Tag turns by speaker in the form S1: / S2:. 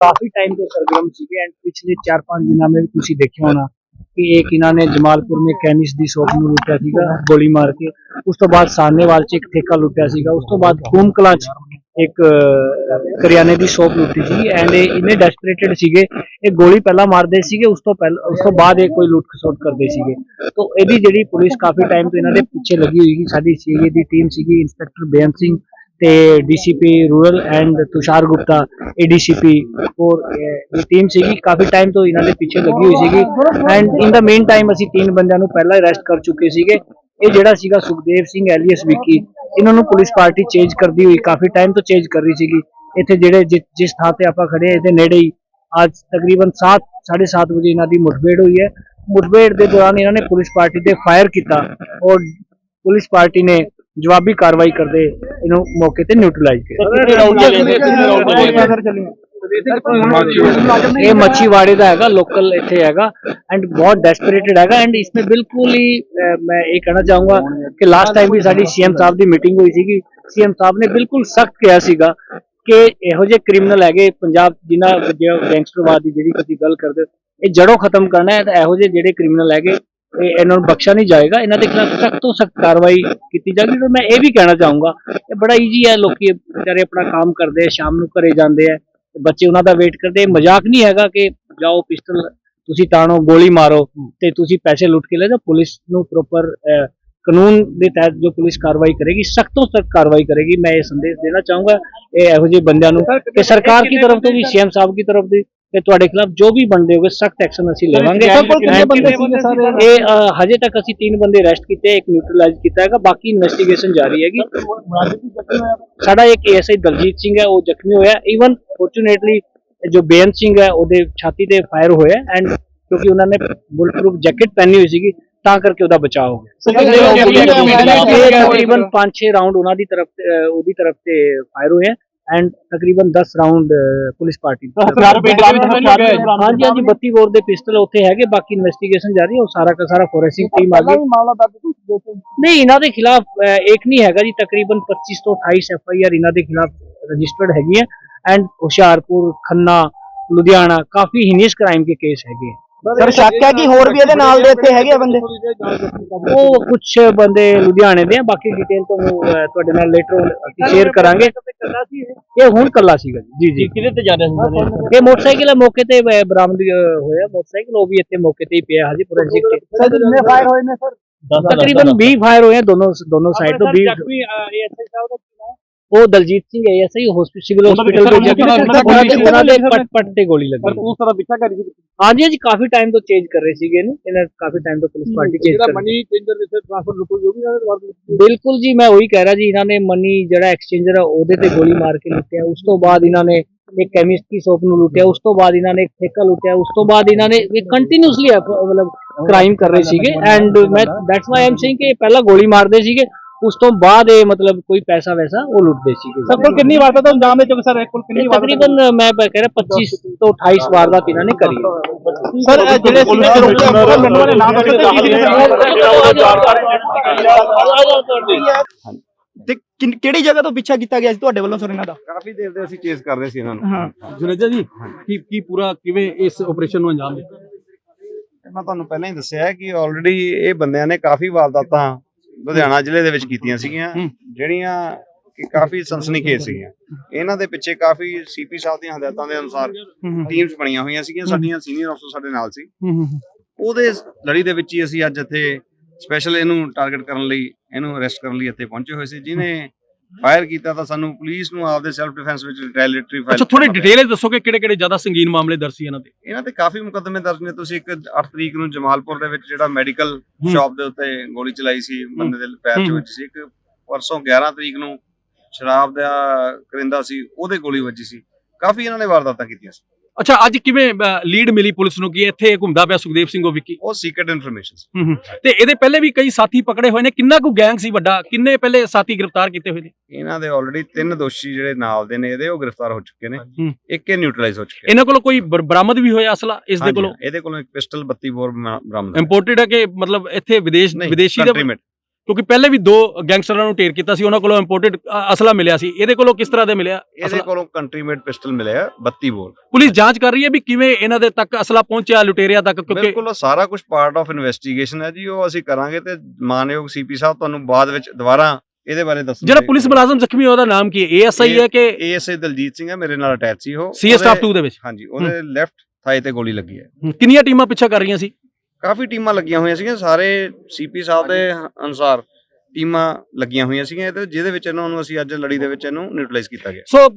S1: ਕਾਫੀ time ਤੋਂ ਸਰਗਰਮ ਸੀਗੇ ਐਂਡ ਪਿਛਲੇ 4-5 ਦਿਨਾਂ ਵਿੱਚ ਤੁਸੀਂ ਦੇਖਿਆ ਹੋਣਾ ਕਿ ਇੱਕ ਇਹਨਾਂ ਨੇ ਜਮਾਲਪੁਰ ਮੇ ਕੈਮਿਸਟ ਦੀ ਸ਼ੋਪ ਨੂੰ ਲੁੱਟਿਆ ਸੀਗਾ, ਗੋਲੀ ਮਾਰ ਕੇ। ਉਸ ਤੋਂ ਬਾਅਦ ਸਾਹਨੇਵਾਲ ਚ ਇੱਕ ਠੇਕਾ ਲੁੱਟਿਆ ਸੀਗਾ। ਉਸ ਤੋਂ ਬਾਅਦ ਕੂਮਕਲਾ ਚ ਇੱਕ ਕਰਿਆਨੇ ਦੀ ਸ਼ੋਪ ਲੁੱਟੀ ਸੀ ਐਂਡ ਇਹ ਇੰਨੇ ਡੈਸਪਰੇਟਡ ਸੀਗੇ। ਇਹ ਗੋਲੀ ਪਹਿਲਾਂ ਮਾਰਦੇ ਸੀਗੇ, ਉਸ ਤੋਂ ਪਹਿਲਾਂ, ਉਸ ਤੋਂ ਬਾਅਦ ਇਹ ਕੋਈ ਲੁੱਟ ਖਸੁੱਟ ਕਰਦੇ ਸੀਗੇ। ਤੋਂ ਇਹਦੀ ਜਿਹੜੀ ਪੁਲਿਸ ਕਾਫੀ ਟਾਈਮ ਤੋਂ ਇਹਨਾਂ ਦੇ ਪਿੱਛੇ ਲੱਗੀ ਹੋਈ ਸੀ, ਸਾਡੀ ਸੀਏ ਦੀ ਟੀਮ ਸੀਗੀ ਇੰਸਪੈਕਟਰ ਬੇਅੰਤ ਸਿੰਘ ਤੇ DCP rural and Tushar Gupta ADCP ਔਰ ਇਹ ਟੀਮ ਸੀਗੀ। ਕਾਫੀ ਟਾਈਮ ਤੋਂ ਇਹਨਾਂ ਦੇ ਪਿੱਛੇ ਲੱਗੀ ਹੋਈ ਸੀਗੀ। And in the meantime ਅਸੀਂ ਤਿੰਨ ਬੰਦਿਆਂ ਨੂੰ ਪਹਿਲਾਂ ਅਰੈਸਟ ਕਰ ਚੁੱਕੇ ਸੀਗੇ। ਇਹ ਜਿਹੜਾ ਸੀਗਾ ਸੁਖਦੇਵ ਸਿੰਘ ਐਲੀਅਸ ਵਿੱਕੀ, ਇਹਨਾਂ ਨੂੰ ਪੁਲਿਸ ਪਾਰਟੀ ਚੇਂਜ ਕਰਦੀ ਹੋਈ ਕਾਫੀ ਟਾਈਮ ਤੋਂ ਚੇਂਜ ਕਰ ਰਹੀ ਸੀਗੀ। ਇੱਥੇ ਜਿਹੜੇ ਜਿ- ਜਿਸ ਥਾਂ ਤੇ ਆਪਾਂ ਖੜੇ ਇਹਦੇ ਨੇੜੇ ਹੀ ਅੱਜ ਤਕਰੀਬਨ 7 7:30 ਵਜੇ ਇਹਨਾਂ ਦੀ ਮੁਠਭੇੜ ਹੋਈ ਹੈ। ਮੁਠਭੇੜ ਦੇ ਦੌਰਾਨ ਇਹਨਾਂ ਨੇ ਪੁਲਿਸ ਪਾਰਟੀ ਤੇ ਫਾਇਰ ਕੀਤਾ। ਔਰ ਪੁਲਿਸ ਪਾਰਟੀ ਨੇ ਜਵਾਬੀ ਕਾਰਵਾਈ ਕਰਦੇ ਇਹਨੂੰ ਮੌਕੇ ਤੇ ਨਿਊਟਰਲਾਈਜ਼ ਕੀਤਾ। ਇਹ ਮੱਛੀਵਾੜੇ ਦਾ ਹੈਗਾ ਲੋਕਲ ਇੱਥੇ ਹੈਗਾ ਐਂਡ ਬਹੁਤ ਡੈਸਪਰੇਟਡ ਹੈਗਾ ਐਂਡ ਇਸਮੇ ਬਿਲਕੁਲ ਹੀ ਮੈਂ ਇਹ ਕਹਿਣਾ ਚਾਹੂੰਗਾ ਕਿ ਲਾਸਟ ਟਾਈਮ ਵੀ ਸਾਡੀ ਸੀਐਮ ਸਾਹਿਬ ਦੀ ਮੀਟਿੰਗ ਹੋਈ ਸੀਗੀ ਸੀਐਮ ਸਾਹਿਬ ਨੇ ਬਿਲਕੁਲ ਸਖਤ ਕਿਹਾ ਸੀਗਾ ਕਿ ਇਹੋ ਜਿਹੇ ਕ੍ਰਿਮੀਨਲ ਹੈਗੇ ਪੰਜਾਬ ਜਿਨ੍ਹਾਂ ਗੈਂਗਸਟਰਵਾਦ ਦੀ ਜਿਹੜੀ ਤੁਸੀਂ ਗੱਲ ਕਰਦੇ ਹੋ, ਇਹ ਜੜੋਂ ਖਤਮ ਕਰਨਾ ਹੈ ਤਾਂ ਇਹੋ ਜਿਹੇ ਜਿਹੜੇ ਕ੍ਰਿਮੀਨਲ ਹੈਗੇ ਇਹ ਇਹਨਾਂ ਨੂੰ ਬਖਸ਼ਿਆ ਨਹੀਂ ਜਾਏਗਾ। ਇਹਨਾਂ ਦੇ ਖਿਲਾਫ ਸਖਤ ਤੋਂ ਸਖਤ ਕਾਰਵਾਈ ਕੀਤੀ ਜਾਏਗੀ ਤੇ ਮੈਂ ਇਹ ਵੀ ਕਹਿਣਾ ਚਾਹੂੰਗਾ ਇਹ ਬੜਾ ਈਜ਼ੀ ਹੈ। ਲੋਕੀ ਵਿਚਾਰੇ ਆਪਣਾ ਕੰਮ ਕਰਦੇ ਆ ਸ਼ਾਮ ਨੂੰ ਘਰੇ ਜਾਂਦੇ ਆ ਤੇ ਬੱਚੇ ਉਹਨਾਂ ਦਾ ਵੇਟ ਕਰਦੇ। ਮਜ਼ਾਕ ਨਹੀਂ ਹੈਗਾ ਕਿ ਜਾਓ ਪਿਸਟਲ ਤੁਸੀਂ ਤਾਣੋ ਗੋਲੀ ਮਾਰੋ ਤੇ ਤੁਸੀਂ ਪੈਸੇ ਲੁੱਟ ਕੇ ਲੈ ਜਾਓ। ਪੁਲਿਸ ਨੂੰ ਪ੍ਰੋਪਰ ਕਾਨੂੰਨ ਦੇ ਤਹਿਤ ਜੋ ਪੁਲਿਸ ਕਾਰਵਾਈ ਕਰੇਗੀ ਸਖਤ ਤੋਂ ਸਖਤ ਕਾਰਵਾਈ ਕਰੇਗੀ। ਮੈਂ ਇਹ ਸੰਦੇਸ਼ ਦੇਣਾ ਚਾਹੂੰਗਾ ਇਹ ਇਹੋ ਜਿਹੇ ਬੰਦਿਆਂ ਨੂੰ ਕਿ ਸਰਕਾਰ ਦੀ ਤਰਫ ਤੋਂ ਵੀ ਸੀਐਮ ਸਾਹਿਬ ਦੀ ਤਰਫ ਦੀ? ਤੇ ਤੁਹਾਡੇ ਖਿਲਾਫ ਜੋ ਵੀ ਬੰਦੇ ਹੋਗੇ ਸਖਤ ਐਕਸ਼ਨ ਅਸੀਂ ਲਵਾਂਗੇ। ਇਹ ਅ, ਹਜੇ ਤੱਕ ਅਸੀਂ ਤਿੰਨ ਬੰਦੇ ਅਰੈਸਟ ਕੀਤੇ ਇੱਕ ਨਿਊਟਰਲਾਈਜ਼ ਕੀਤਾ ਹੈਗਾ ਬਾਕੀ ਇਨਵੈਸਟੀਗੇਸ਼ਨ ਜਾਰੀ ਹੈਗੀ। ਸਾਡਾ ਇੱਕ ਏਐਸਆਈ ਦਲਜੀਤ ਸਿੰਘ ਹੈ ਉਹ ਜ਼ਖਮੀ ਹੋਇਆ। ਇਵਨ ਫੋਰਚੂਨੇਟਲੀ ਜੋ ਬੇਅੰਤ ਸਿੰਘ ਹੈ ਉਹਦੇ ਛਾਤੀ ਤੇ ਫਾਇਰ ਹੋਇਆ ਐਂਡ ਕਿਉਂਕਿ ਉਹਨਾਂ ਨੇ ਬੁਲਟ ਪ੍ਰੂਫ ਜੈਕਟ ਪਹਿਨੀ ਹੋਈ ਸੀਗੀ ਤਾਂ ਕਰਕੇ ਉਹਦਾ ਬਚਾਅ ਹੋ ਗਿਆ। ਇਹ ਤਕਰੀਬਨ 5-6 ਰਾਉਂਡ ਉਹਨਾਂ ਦੀ ਤਰਫ ਉਹਦੀ ਤਰਫ ਤੇ ਫਾਇਰ ਹੋਏ ਐਂਡ ਤਕਰੀਬਨ 10 ਰਾਉਂਡ ਪੁਲਿਸ ਪਾਰਟੀ ਦੀ ਹਾਂਜੀ ਹਾਂਜੀ 32 ਬੋਰ ਦੇ ਪਿਸਟਲ ਉੱਥੇ ਹੈਗੇ ਬਾਕੀ ਇਨਵੈਸਟੀਗੇਸ਼ਨ ਜਾਰੀ ਹੈ ਉਹ ਸਾਰਾ ਦਾ ਸਾਰਾ ਫੋਰੈਂਸਿਕ ਟੀਮ ਆ ਗਈ। ਨਹੀਂ ਇਹਨਾਂ ਦੇ ਖਿਲਾਫ ਇੱਕ ਨਹੀਂ ਹੈਗਾ ਜੀ ਤਕਰੀਬਨ 25 ਤੋਂ 28 ਐਫ ਆਈ ਆਰ ਇਹਨਾਂ ਦੇ ਖਿਲਾਫ ਰਜਿਸਟਰਡ ਹੈਗੀ ਹੈ ਐਂਡ ਹੁਸ਼ਿਆਰਪੁਰ ਖੰਨਾ ਲੁਧਿਆਣਾ ਕਾਫੀ ਹੀਨੀਅਸ ਕ੍ਰਾਈਮ ਕੇ ਕੇਸ ਹੈਗੇ।
S2: ਸਰ ਸ਼ੱਕ ਹੈ ਕਿ ਹੋਰ ਵੀ ਇਹਦੇ ਨਾਲ ਦੇ ਇੱਥੇ ਹੈਗੇ ਆ ਬੰਦੇ?
S1: ਉਹ ਕੁਝ ਬੰਦੇ ਲੁਧਿਆਣੇ ਦੇ ਆ ਬਾਕੀ ਡਿਟੇਲ ਤੁਹਾਨੂੰ ਅਹ, ਤੁਹਾਡੇ ਨਾਲ ਲੇਟਰ ਅਸੀਂ ਸ਼ੇਅਰ ਕਰਾਂਗੇ। ਇਹ। ਹੁਣ ਕੱਲਾ ਸੀਗਾ ਜੀ। ਜੀ ਕਿਹਦੇ ਤੇ ਜਾ ਰਿਹਾ ਸੀ ਇਹ ਮੋਟਰਸਾਈਕਲ ਹੈ ਮੌਕੇ ਤੇ ਅਹ, ਬਰਾਮਦ ਅਹ, ਹੋਇਆ। ਮੋਟਰਸਾਈਕਲ ਉਹ ਵੀ ਇੱਥੇ ਮੌਕੇ ਤੇ ਹੀ ਪਿਆ ਹਜੇ ਫੋਰੈਂਸਿਕ
S2: ਸਰ ਜਿੰਨੇ ਫਾਇਰ ਹੋਏ ਨੇ ਸਰ?
S1: ਤਕਰੀਬਨ 20 ਫਾਇਰ ਹੋਏ ਆ ਦੋਨੋਂ ਦੋਨੋਂ ਸਾਈਡ ਤੋਂ 20 ਉਹ Daljit Singh SI hospital civil hospital ਉਹਨਾਂ ਦੇ ਪਟ ਪਟ ਤੇ ਗੋਲੀ ਲੱਗੀ
S3: ਉਸ ਤਰ੍ਹਾਂ ਪਿੱਛਾ ਕਰੀ ਸੀ
S1: ਹਾਂਜੀ ਹਾਂਜੀ ਕਾਫੀ ਟਾਈਮ ਤੋਂ ਚੇਂਜ ਕਰ ਰਹੇ ਸੀਗੇ ਇਹਨੂੰ। ਇਹਨਾਂ ਕਾਫੀ ਟਾਈਮ ਤੋਂ ਪੁਲਿਸ ਪਾਰਟੀ ਚੇਂਜ ਕਰ
S3: ਮਨੀ ਚੇਂਜਰ ਦੇ ਟ੍ਰਾਂਸਫਰ ਲੁੱਟੋ ਜੋ ਵੀ ਇਹਨਾਂ ਦੇ
S1: ਬਿਲਕੁਲ ਜੀ ਮੈਂ ਉਹੀ ਕਹਿ ਰਿਹਾ ਜੀ ਇਹਨਾਂ ਨੇ ਮਨੀ ਜਿਹੜਾ ਐਕਸਚੇਂਜਰ ਹੈ ਉਹਦੇ ਤੇ ਗੋਲੀ ਮਾਰ ਕੇ ਲੁੱਟਿਆ। ਉਸ ਤੋਂ ਬਾਅਦ ਇਹਨਾਂ ਨੇ ਇੱਕ ਕੈਮਿਸਟ ਦੀ ਸ਼ੋਪ ਨੂੰ ਲੁੱਟਿਆ। ਉਸ ਤੋਂ ਬਾਅਦ ਇਹਨਾਂ ਨੇ ਇੱਕ ਠੇਕਾ ਲੁੱਟਿਆ। ਉਸ ਤੋਂ ਬਾਅਦ ਇਹਨਾਂ ਨੇ ਕੰਟੀਨਿਊਸਲੀ ਮਤਲਬ ਕ੍ਰਾਈਮ ਕਰ ਰਹੇ ਸੀਗੇ। ਐਂਡ ਮੈਂ ਦੈਟਸ ਵਾਈ ਆਮ ਸੇਇੰਗ ਕਿ ਇਹ ਪਹਿਲਾਂ ਗੋਲੀ ਮਾਰਦੇ ਸੀਗੇ। ਉਸ ਤੋਂ ਬਾਅਦ ਇਹ ਮਤਲਬ ਕੋਈ ਪੈਸਾ ਵੈਸਾ ਉਹ ਲੁੱਟਦੇ ਸੀਗੇ
S3: ਸਰ ਕੋਲ ਕਿੰਨੀ ਵਾਰ ਤਾਂ ਅੰਜਾਮ ਦੇ ਚੁੱਕ ਸਰ ਕੋਲ ਕਿੰਨੀ
S1: ਇਹ
S3: ਵਾਰ
S1: ਤਕਰੀਬਨ ਮੈਂ ਕਹਿ ਰਿਹਾ 25 ਤੋਂ 28 ਵਾਰਦਾਤ ਇਹਨਾਂ ਨੇ ਕਰੀ
S2: ਸਰ ਇਹ ਜਿਹੜੇ ਸੀ
S3: ਮੈਨੂੰ ਵਾਲੇ ਨਾਮ ਦੱਸੋ
S2: ਤੇ ਕਿਨ- ਕਿਹੜੀ ਜਗ੍ਹਾ ਤੋਂ ਪਿੱਛਾ ਕੀਤਾ ਗਿਆ ਸੀ ਤੁਹਾਡੇ ਵੱਲੋਂ ਸਰ ਇਹਨਾਂ ਦਾ?
S4: ਕਾਫੀ ਦੇਰ ਦੇ ਅਸੀਂ ਚੇਸ ਕਰ ਰਹੇ ਸੀ ਇਹਨਾਂ ਨੂੰ।
S3: ਜੁਨੇਜਾ ਜੀ ਕੀ ਕੀ ਪੂਰਾ ਕਿਵੇਂ ਇਸ ਆਪਰੇਸ਼ਨ ਨੂੰ ਅੰਜਾਮ ਦਿੱਤਾ?
S4: ਮੈਂ ਤੁਹਾਨੂੰ ਪਹਿਲਾਂ ਹੀ ਦੱਸਿਆ ਹੈ ਕਿ ਆਲਰੇਡੀ ਇਹ ਬੰਦਿਆਂ ਨੇ ਕਾਫੀ ਵਾਰਦਾਤਾਂ ਲੁਧਿਆਣਾ ਜ਼ਿਲ੍ਹੇ ਦੇ ਵਿੱਚ ਕੀਤੀਆਂ ਸੀਗੀਆਂ ਜਿਹੜੀਆਂ ਕਿ ਕਾਫੀ ਸਨਸਨੀਖੇਜ਼ ਸੀਗੀਆਂ। ਇਹਨਾਂ ਦੇ ਪਿੱਛੇ ਕਾਫੀ ਸੀਪੀ ਸਾਹਿਬ ਦੀਆਂ ਹਦਾਇਤਾਂ ਦੇ ਅਨੁਸਾਰ ਟੀਮਸ ਬਣੀਆਂ ਹੋਈਆਂ ਸੀਗੀਆਂ ਸਾਡੀਆਂ ਸੀਨੀਅਰ ਅਫਸਰ ਸਾਡੇ ਨਾਲ ਸੀ। ਉਹਦੇ ਲੜੀ ਦੇ ਵਿੱਚ ਹੀ ਅਸੀਂ ਅੱਜ ਇੱਥੇ ਸਪੈਸ਼ਲ ਇਹਨੂੰ ਟਾਰਗੇਟ ਕਰਨ ਲਈ ਇਹਨੂੰ ਅਰੈਸਟ ਕਰਨ ਲਈ ਇੱਥੇ ਪਹੁੰਚੇ ਹੋਏ ਸੀ ਜਿਹਨੇ ਫਾਇਰ ਕੀਤਾ ਤਾਂ ਸਾਨੂੰ ਪੁਲਿਸ ਨੂੰ ਆਪਦੇ ਸੈਲਫ ਡਿਫੈਂਸ ਵਿੱਚ ਰਿਟੈਲੀਟਰੀ
S3: ਅੱਛਾ ਥੋੜੀ ਡਿਟੇਲ ਦੱਸੋ ਕਿ ਕਿਹੜੇ ਕਿਹੜੇ ਜ਼ਿਆਦਾ ਸੰਗੀਨ ਮਾਮਲੇ ਦਰਜ ਸੀ ਇਹਨਾਂ ਤੇ?
S4: ਇਹਨਾਂ ਤੇ ਕਾਫੀ ਮੁਕੱਦਮੇ ਦਰਜ ਨੇ। ਤੁਸੀਂ ਇੱਕ 8 ਤਰੀਕ ਨੂੰ ਜਮਾਲਪੁਰ ਦੇ ਵਿੱਚ ਜਿਹੜਾ ਮੈਡੀਕਲ ਸ਼ਾਪ ਦੇ ਉੱਤੇ ਗੋਲੀ ਚਲਾਈ ਸੀ ਬੰਦੇ ਦੇ ਪੈਰ 'ਚ। ਵੱਜੀ ਸੀ। ਇੱਕ ਪਰਸੋਂ 11 ਤਰੀਕ ਨੂੰ ਸ਼ਰਾਬ ਦਾ ਕਰਿੰਦਾ ਸੀ ਉਹਦੇ ਗੋਲੀ ਵੱਜੀ ਸੀ। ਕਾਫੀ ਇਹਨਾਂ ਨੇ ਵਾਰਦਾਤਾਂ ਕੀਤੀਆਂ ਸੀ।
S3: ਅੱਛਾ ਅੱਜ ਕਿਵੇਂ ਲੀਡ ਮਿਲੀ ਪੁਲਿਸ ਨੂੰ ਕਿ ਇੱਥੇ ਘੁੰਮਦਾ ਪਿਆ ਸੁਖਦੇਵ ਸਿੰਘ ਉਹ ਵਿੱਕੀ?
S4: ਉਹ ਸੀਕ੍ਰੀਟ ਇਨਫੋਰਮੇਸ਼ਨ।
S3: ਤੇ ਇਹਦੇ ਪਹਿਲੇ ਵੀ ਕਈ ਸਾਥੀ ਪਕੜੇ ਹੋਏ ਨੇ? ਕਿੰਨਾ ਕੁ ਗੈਂਗ ਸੀ ਵੱਡਾ? ਕਿੰਨੇ ਪਹਿਲੇ ਸਾਥੀ ਗ੍ਰਿਫਤਾਰ ਕੀਤੇ ਹੋਏ ਨੇ?
S4: ਇਹਨਾਂ ਦੇ ਆਲਰੇਡੀ ਤਿੰਨ ਦੋਸ਼ੀ ਜਿਹੜੇ ਨਾਲ ਦੇ ਨੇ ਇਹਦੇ ਉਹ ਗ੍ਰਿਫਤਾਰ ਹੋ ਚੁੱਕੇ ਨੇ। ਇੱਕ ਇਹ ਨਿਊਟਰਲਾਈਜ਼ ਹੋ ਚੁੱਕੇ
S3: ਇਹਨਾਂ ਕੋਲੋਂ ਕੋਈ ਬਰ- ਬਰਾਮਦ ਵੀ ਹੋਇਆ ਅਸਲਾ? ਇਸ ਦੇ ਕੋਲੋਂ?
S4: ਇਹਦੇ ਕੋਲੋਂ ਇੱਕ ਪਿਸਟਲ 32 ਬੋਰ ਬਰਾਮਦ।
S3: ਇੰਪੋਰਟਡ ਹੈ ਕਿ ਮਤਲਬ ਇੱਥੇ ਵਿਦੇਸ਼ ਵਿਦੇਸ਼ੀ ਦੇ। ਕਿਉਂਕਿ ਪਹਿਲੇ ਵੀ ਦੋ ਗੈਂਗਸਟਰਾਂ ਨੂੰ ਢੇਰ ਕੀਤਾ ਸੀ ਉਹਨਾਂ ਕੋਲੋਂ ਇੰਪੋਰਟਡ ਅਸਲਾ ਮਿਲਿਆ ਸੀ। ਇਹਦੇ ਕੋਲੋਂ ਕਿਸ ਤਰ੍ਹਾਂ ਦੇ ਮਿਲਿਆ
S4: ਇਹਦੇ ਕੋਲੋਂ ਕੰਟਰੀ ਮੇਡ ਪਿਸਟਲ ਮਿਲਿਆ 32 ਬੋਰ
S3: ਪੁਲਿਸ ਜਾਂਚ ਕਰ ਰਹੀ ਹੈ ਵੀ ਕਿਵੇਂ ਇਹਨਾਂ ਦੇ ਤੱਕ ਅਸਲਾ ਪਹੁੰਚਿਆ ਲੁਟੇਰਿਆਂ ਤੱਕ ਕਿਉਂਕਿ
S4: ਬਿਲਕੁਲ ਸਾਰਾ ਕੁਝ ਪਾਰਟ ਆਫ ਇਨਵੈਸਟੀਗੇਸ਼ਨ ਹੈ ਜੀ ਉਹ ਅਸੀਂ ਕਰਾਂਗੇ ਤੇ ਮਾਨਯੋਗ ਸੀਪੀ ਸਾਹਿਬ ਤੁਹਾਨੂੰ ਬਾਅਦ ਵਿੱਚ ਦੁਬਾਰਾ ਇਹਦੇ ਬਾਰੇ ਦੱਸਣਗੇ।
S3: ਜਿਹੜਾ ਪੁਲਿਸ ਮੁਲਾਜ਼ਮ ਜ਼ਖਮੀ ਹੋਇਆ ਉਹਦਾ ਨਾਮ ਕੀ ਹੈ? ਏਐਸਆਈ ਹੈ ਕਿ
S4: ਏਐਸਏ ਦਲਜੀਤ ਸਿੰਘ ਹੈ ਮੇਰੇ ਨਾਲ ਅਟੈਚ ਸੀ ਉਹ।
S3: ਸੀਐਸ ਸਟਾਫ
S4: ਉਹਦੇ-
S3: 2 ਦੇ ਵਿੱਚ।
S4: ਹਾਂਜੀ ਉਹਦੇ ਲੈਫਟ ਥਾਈ ਤੇ ਗੋਲੀ ਲੱਗੀ ਹੂੰ,
S3: ਕਿੰਨੀਆਂ ਟੀਮਾਂ ਪਿੱਛਾ ਕਰ ਰਹੀਆਂ ਸੀ?
S4: ਕਾਫੀ ਟੀਮਾਂ ਲੱਗੀਆਂ ਹੋਈਆਂ ਸੀਗੀਆਂ ਸਾਰੇ ਸੀਪੀ ਸਾਹਿਬ ਦੇ ਅਨੁਸਾਰ ਟੀਮਾਂ ਲੱਗੀਆਂ ਹੋਈਆਂ ਸੀਗੀਆਂ ਤੇ ਜਿਹਦੇ ਵਿੱਚ ਇਹਨਾਂ ਨੂੰ ਅਸੀਂ ਅੱਜ ਲੜੀ ਦੇ ਵਿੱਚ ਇਹਨੂੰ ਨਿਊਟਰਲਾਈਜ਼ ਕੀਤਾ ਗਿਆ।
S3: ਸੋ